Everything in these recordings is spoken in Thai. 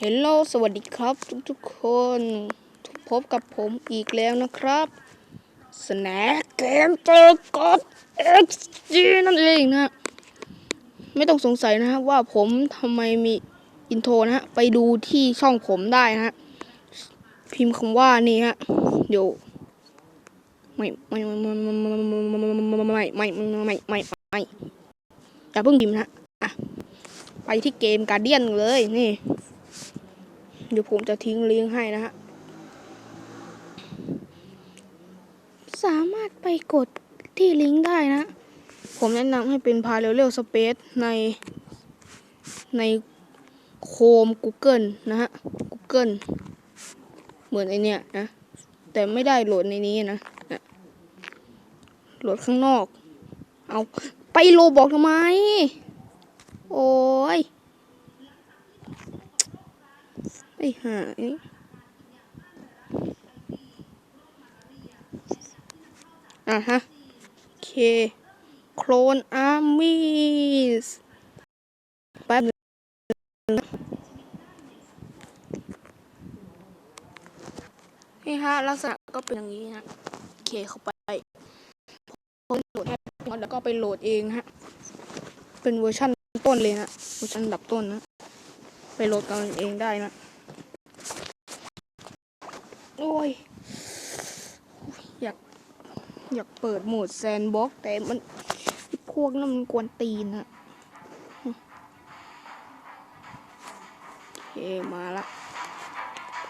เฮลโลสวัสดีครับ ทุกๆคนพบกับผมอีกแล้วนะครับสแน็คเกมเจอกด XG นั่นเองนะฮะไม่ต้องสงสัยนะฮะว่าผมทำไมมีอินโทรนะฮะไปดูที่ช่องผมได้นะฮะพิมพ์คำว่านี่ฮะเดี๋ยวไม่ไม่ไม่ไม่ไม่ไม่ไม่ไม่ไม่ไม่ไม่อย่าเพิ่งพิมพ์นะฮะอะไปที่เกมการเดียนเลยนี่ เดี๋ยวผมจะทิ้งลิงก์ให้นะฮะ สามารถไปกดที่ลิงก์ได้นะ ผมแนะนำให้เป็น Parallel Space ในในโคม Google นะฮะ Google เหมือนไอเนี้ยนะ แต่ไม่ได้โหลดในนี้นะนะโหลดข้างนอก เอาไปโลบอกทำไม โอ้ย ไอ้หานี่อะฮะโอเค โคลนอาร์มี่แป๊บนึงนี่ฮะ ลักษณะก็เป็นอย่างนี้นะโอเคเข้าไปโหลดให้แล้วก็ไปโหลดเองฮะ เป็นเวอร์ชันต้นเลยนะ เวอร์ชันดับต้นนะ ไปโหลดกันเองได้นะ โอ้ย อยาก อยากเปิดโหมดแซนบ็อกแต่มัน พวกนั้นมันกวนตีนอะโอเคมาละ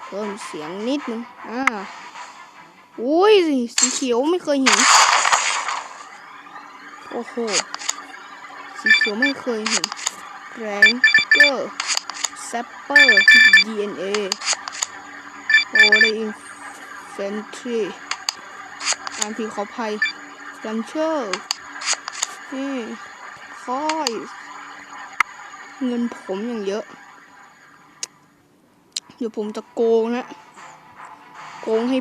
เพิ่มเสียงนิดนึง อ่าอุ้ยสีเขียวไม่เคยเห็น โอ้โห สีเขียวไม่เคยเห็น แรงเกอร์แซปเปอร์ DNA โอ้ได้อินเฟนทรีอานผิดขอภัยลันเชอร์นี่คอยเงินผมอย่างเยอะ เดี๋ยวผมจะโกงนะ โกงให้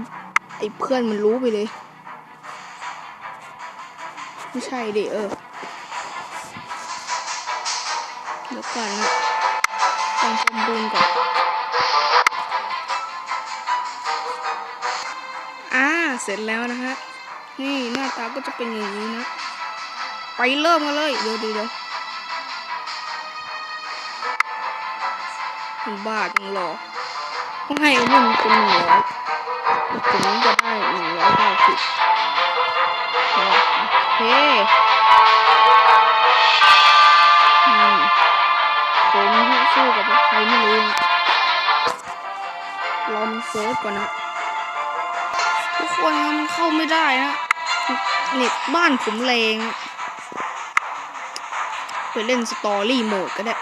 ไอ้เพื่อนมันรู้ไปเลย ไม่ใช่ดิเออเดี๋ยวก่อนนะต้องสมบูรณ์ก่อน เสร็จแล้วนะฮะ นี่หน้าตาก็จะเป็นอย่างนี้นะ ไปเริ่มกันเลย เดี๋ยวเดี๋ยวเดี๋ยวบ้าจังหรอต้องให้มันเป็นหนึ่งร้อยถึงจะได้หนึ่งร้อยเก้าสิบโอเคอืมผมสู้กับใครไม่รู้นะลองเซิร์ชก่อนนะ คนนะมันเข้าไม่ได้นะเน็ตบ้านผมแรงไปเล่นสตอรี่โหมดก็ได้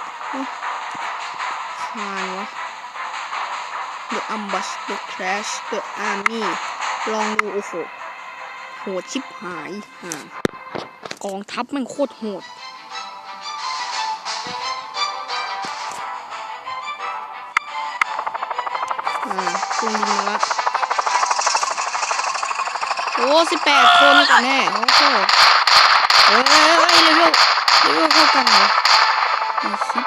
คานวะ The Ambush The Crash The Army ลองดูโอ้โหโหดชิบหายห่ากองทัพมันโคตรโหดอ่าคุงยิงมาละ สิบแปดคนกันแน่โอ้โหเอ้ยเอ้ยเอ้ยเร็วๆเร็วๆเข้ากันเลยมีสิ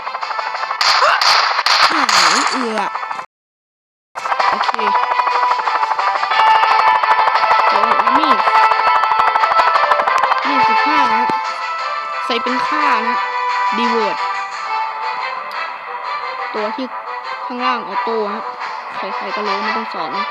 หายเอือโอเคโอ้มีดมีดสิบห้านะใส่เป็นค่านะดีเวิร์ดตัวที่ข้างล่างออโต้ฮะใครๆก็รู้ไม่ต้องสอนนะ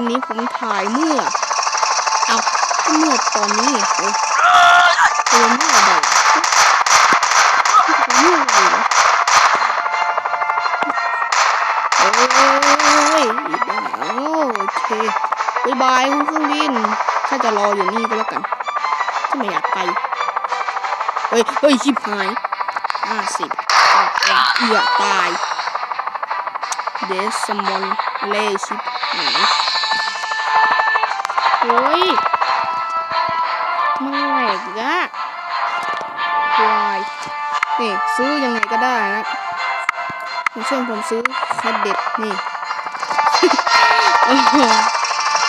นนี้ผมถ่ายเมื่อเอาเมื่อตอนนี้เอ้ยเออเมื่อใดเมื่อไหร่วะเอ้ยอีบ้าโอเคบายบายคุณเครื่องบินถ้าจะรออยู่นี่ก็แล้วกันถ้าไม่อยากไปเฮ้ยเฮ้ยชิบหายห้าสิบเอือตา เดสมอนเล่ชิบหายโอ้ยมันแหลกอะซื้อยังไงก็ได้นะอย่างเช่นผมซื้อแคดเด็ดนี่โอ้โห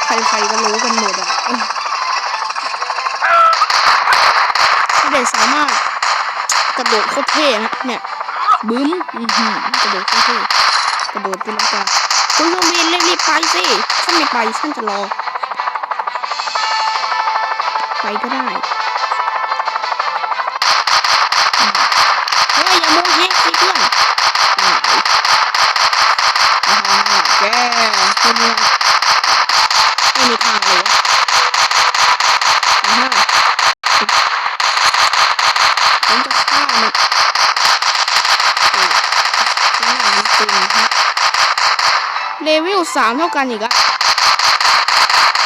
ใครๆก็รู้กันหมดอะแคดเด็ดสามารถกระโดดโคตรเท่นะเนี่ยบึ้มอือหือกระโดดโคตรเท่ กระโดดเป็นลังกาคุณเครื่องบินรีบๆไปสิถ้าไม่ไปฉันจะรอ ไปก็ได้อืมเฮ้ยอย่าโมเฮสิเพื่อนอ่าอ่าแกคนเนี้ยไม่มีทางเลยวะอ่าฮะผมจะฆ่ามันโอ้ข้างหลังมันตึงฮะ เวลสามเท่ากันอีกอะ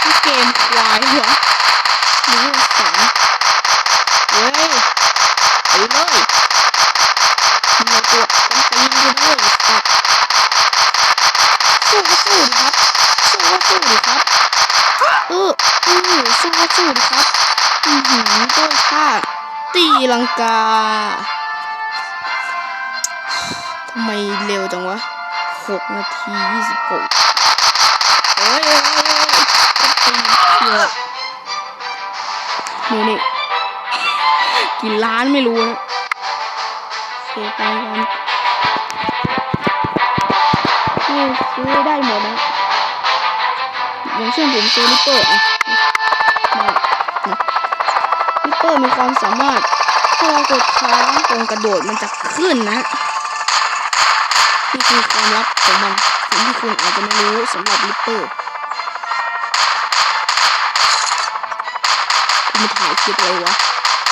นี่เกมควายเหรอหนึ่งสองเว้ยไปเลยมึงเอาตัวกันตีนกูด้วยสัตว์สู้ก็สู้ดิครับ สู้ก็สู้ดิครับ เออเออสู้ก็สู้ดิครับ อือหือด้วยท่าตีลังกาทำไมเร็วจังวะ หกนาทียี่สิบหกเฮ้ยเฮ้ยเฮ้ยเฮ้ยก็ตีเชือกนี่นี่กี่ล้านไม่รู้นะเสียไปกันนี่ซื้อได้หมดนะอย่างเช่นผมซื้อลิปเปอร์อะได้นะลิปเปอร์มีความสามารถถ้าเรากดค้างตรงกระโดดมันจะขึ้นนะ นี่คือความลับของมันสิ่งที่คุณอาจจะไม่รู้สำหรับลิปเปอร์คุณมาถ่ายคลิปอะไรวะ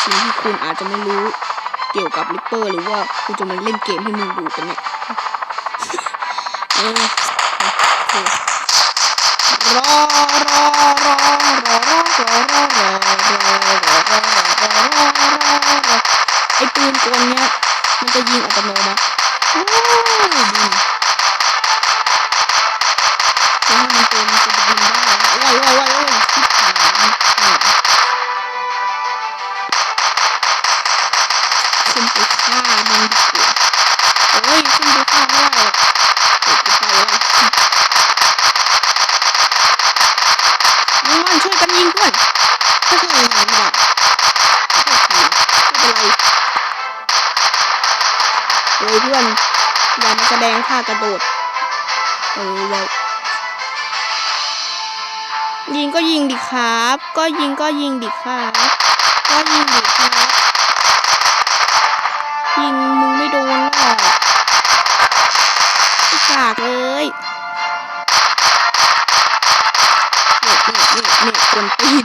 สิ่งที่คุณอาจจะไม่รู้เกี่ยวกับลิปเปอร์หรือว่าคุณจะมาเล่นเกมให้มึงดูกันเนี่ยเออโอเครอรอรอรอรอรอรอรอรอรอรอรอรอรอไอปืนกลเนี้ยมันจะยิงอัตโนมัติโอ้บิน จะให้มันเป็นมันจะบินได้ว้ายว้ายว้ายว้ายชิบหายอะขึ้นไปฆ่ามันดีกว่าโอ้ยขึ้นไปฆ่าไม่ได้หรอกเดี๋ยวกูไปแล้วมึงมันช่วยกันยิงเพื่อนถ้าเพื่อนยิงไม่ได้ไม่เป็นไร เฮ้ยเพื่อนอย่ามาแสดงท่ากระโดดเออไว้ยิงก็ยิงดิครับ ก็ยิงก็ยิงดิครับ ก็ยิงดิครับ ยิงมึงไม่โดนหรอกอ้กากเลยเนี่ยเนี่ยเนี่ยเนี่ยกวนตีน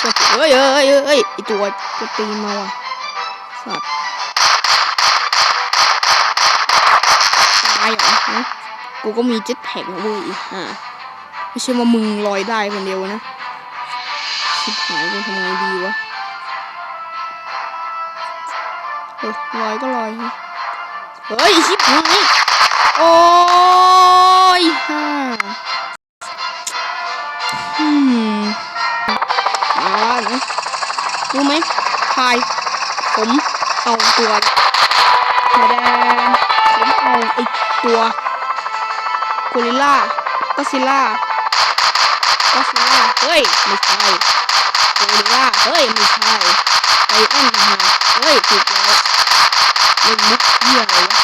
กวนตีเอ้ยเอ้ยเอ้ยไอตัวกวตีนมาว่ะสัตว์ายเหรอฮะกูก็มีเจ็ตแพ็กนะเว้ยอ่าไม่ใช่ว่ามึงลอยได้คนเดียวนะชิบหายกูทำไงดีวะเฮ้ยลอยก็ลอยเฮ้ยชิบหายโอ้ยฮ่าอืมอ่านะรู้ไหมพายผมเอาตัวมาแดง ผมเอาไอตัวกอริลล่าก็ซิล่าก็ซิล่าเฮ้ย ไม่ใช่กอริลล่าเฮ้ย ไม่ใช่ไอแอนฮะเฮ้ยถูกแล้วเล่นมุกเหี้ยอะไรวะ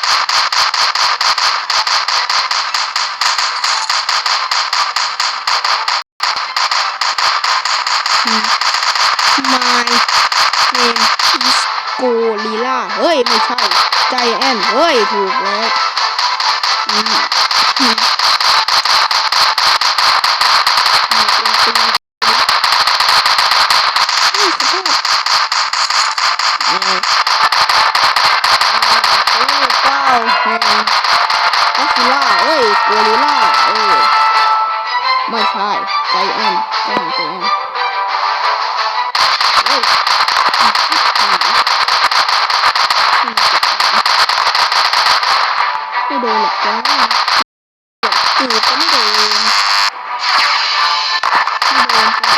อืม My name is Gorilla เ้ย ไม่ใช่ ใจแอนเฮ้ย ถูกแล้วก็ซิล่าเอ้ยโกลิล่าเอ้ยไม่ใช่ ใจแอนใจแอนเฮ้ย ไม่โดนหรอกจ้าตูดก็ไม่โดนไม่โดนจ้ะ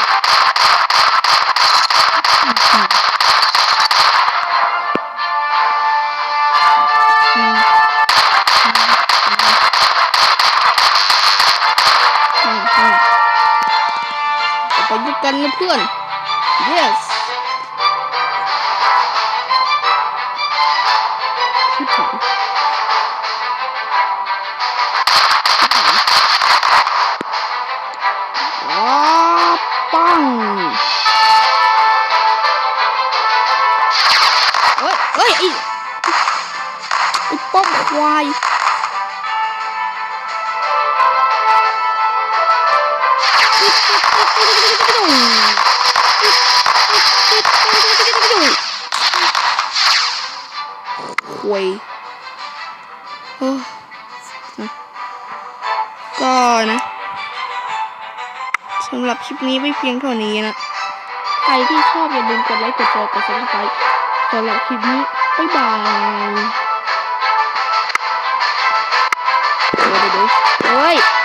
ไปยุกันนะเพื่อน yes ป้อมควายควยออนะก็นะสำหรับคลิปนี้ไม่เพียงเท่านี้นะ ใครที่ชอบอย่าลืมกดไลค์ กดแชร์ กด subscribe สำหรับคลิปนี้ บ๊ายบาย เดี๋ยวเ